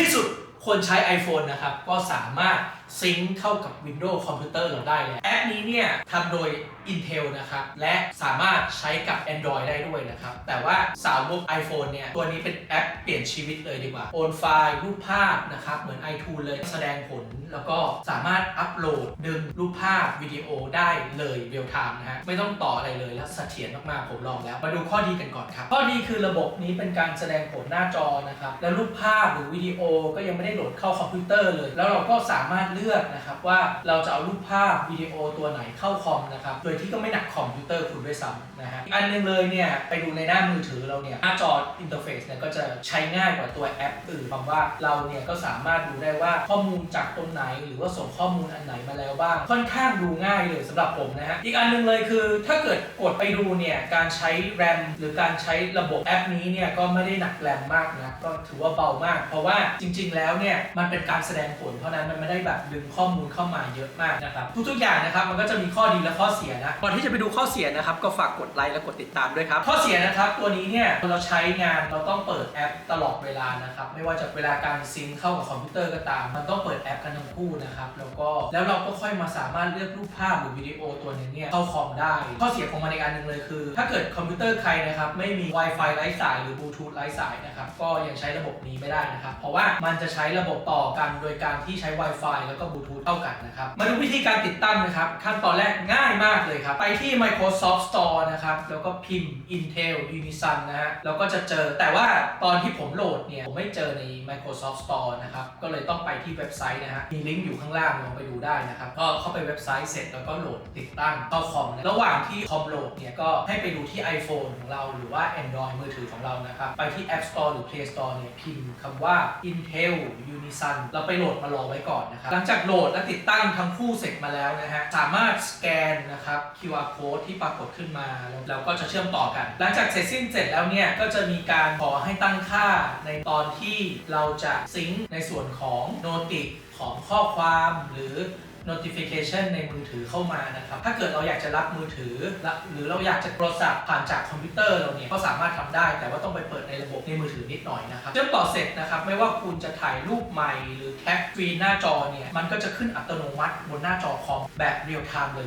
ที่สุดคนใช้ iPhone นะครับ ก็สามารถซิงค์เข้ากับ Windows คอมพิวเตอร์เราได้แล้วแอปนี้เนี่ยทำโดย Intel นะครับและสามารถใช้กับ Android ได้ด้วยนะครับ แต่ว่าสาวก iPhone เนี่ยตัวนี้เป็นแอปเปลี่ยนชีวิตเลยดีกว่า โอนไฟล์รูปภาพนะครับเหมือน iTunes เลยแสดงผล แล้วก็สามารถอัปโหลดดึงรูปภาพวิดีโอได้เลยเรียลไทม์นะฮะไม่ต้องต่ออะไรเลยแล้วเสถียรมากๆผมลองแล้ว มาดูข้อดีกันก่อนครับข้อดีคือระบบนี้เป็นการแสดงผลหน้าจอนะครับแล้วรูปภาพหรือวิดีโอก็ยังไม่ได้โหลดเข้าคอมพิวเตอร์เลย แล้วเราก็สามารถเลือกนะครับว่าเราจะเอารูปภาพวิดีโอตัวไหนเข้าคอมนะครับโดยที่ก็ไม่หนักคอมพิวเตอร์คุณด้วยซ้ำนะฮะอีกอันหนึงเลยเนี่ยไปดูในหน้ามือถือเราเนี่ยหน้าจออินเทอร์เฟซเนี่ยก็จะใช้ง่ายกว่าตัวแอปอื่นความว่าเราเนี่ยก็สามารถดูได้ว่าข้อมูลจากตรงไหน หรือว่าส่งข้อมูลอันไหนมาแล้วบ้าง ค่อนข้างดูง่ายเลยสำหรับผมนะฮะอีกอันหนึงเลยคือถ้าเกิดกดไปดูเนี่ยการใช้แรมหรือการใช้ระบบแอปนี้เนี่ยก็ไม่ได้หนักแรมมากนะก็ถือว่าเบามาก เพราะว่าจริง ๆ แล้วเนี่ยมันเป็นการแสดงผล เพราะนั้นมันไม่ได้แบบดึงข้อมูลเข้ามาเยอะมากนะครับทุกๆอย่างนะครับมันก็จะมีข้อดีและข้อเสียนะก่อนที่จะไปดูข้อเสียนะครับก็ฝากกดไลค์และกดติดตามด้วยครับข้อเสียนะครับตัวนี้เนี่ยเราใช้งานเราต้องเปิดแอปตลอดเวลานะครับไม่ว่าจะเวลาการซิงเข้ากับคอมพิวเตอร์ก็ตาม มันต้องเปิดแอปกันทั้งคู่นะครับแล้วก็แล้วเราก็ค่อยมาสามารถเลือกรูปภาพหรือวิดีโอตัวหนึงเนี่ยเข้าคอมได้ ข้อเสียของมันอีกอันหนึ่งเลยคือ ถ้าเกิดคอมพิวเตอร์ใครนะครับไม่มี Wi-Fi ไร้สายหรือบลูทูธไร้สายนะครับก็ยังใช้ระบบนี้ไม่ได้นะครับเพราะว่ามันจะใช้ระบบต่อกันโดยการที่ใช้ Wi-Fi แล้วก็บลูทูธเท่ากันนะครับ มาดูวิธีการติดตั้งนะครับ ขั้นตอนแรกง่ายมากเลยครับ ไปที่ Microsoft Store นะครับ แล้วก็พิมพ์ Intel Unison นะฮะแล้วก็จะเจอแต่ว่าตอนที่ผมโหลดเนี่ย ผมไม่เจอใน Microsoft Store นะครับ ก็เลยต้องไปที่เว็บไซต์นะฮะมีลิงก์อยู่ข้างล่างลองไปดูได้นะครับ ก็เข้าไปเว็บไซต์เสร็จแล้วก็โหลดติดตั้งเข้าคอมนะระหว่างที่คอมโหลดเนี่ยก็ให้ไปดูที่ iPhone ของเราหรือว่า Android มือถือของเรานะครับไปที่ App Store หรือ Play Store เนี่ยพิมพ์คำว่า Intel Unison เราไปโหลดมารอไว้ก่อนนะครับหลังจากโหลดและติดตั้งทั้งคู่เสร็จมาแล้วนะฮะ สามารถสแกนนะครับ QR code ที่ปรากฏขึ้นมาแล้วก็จะเชื่อมต่อกัน หลังจากเสร็จสิ้นเสร็จแล้วเนี่ย ก็จะมีการขอให้ตั้งค่าในตอนที่เราจะซิงค์ในส่วนของโนติของข้อความหรือ notification ในมือถือเข้ามานะครับ ถ้าเกิดเราอยากจะรับมือถือ หรือเราอยากจะโทรศัพท์ผ่านจากคอมพิวเตอร์เราเนี่ยก็สามารถทำได้ แต่ว่าต้องไปเปิดในระบบในมือถือนิดหน่อยนะครับเชื่อมต่อเสร็จนะครับ ไม่ว่าคุณจะถ่ายรูปใหม่ หรือแคปฟีนหน้าจอเนี่ย มันก็จะขึ้นอัตโนมัติบนหน้าจอคอมแบบเรียลไทม์เลย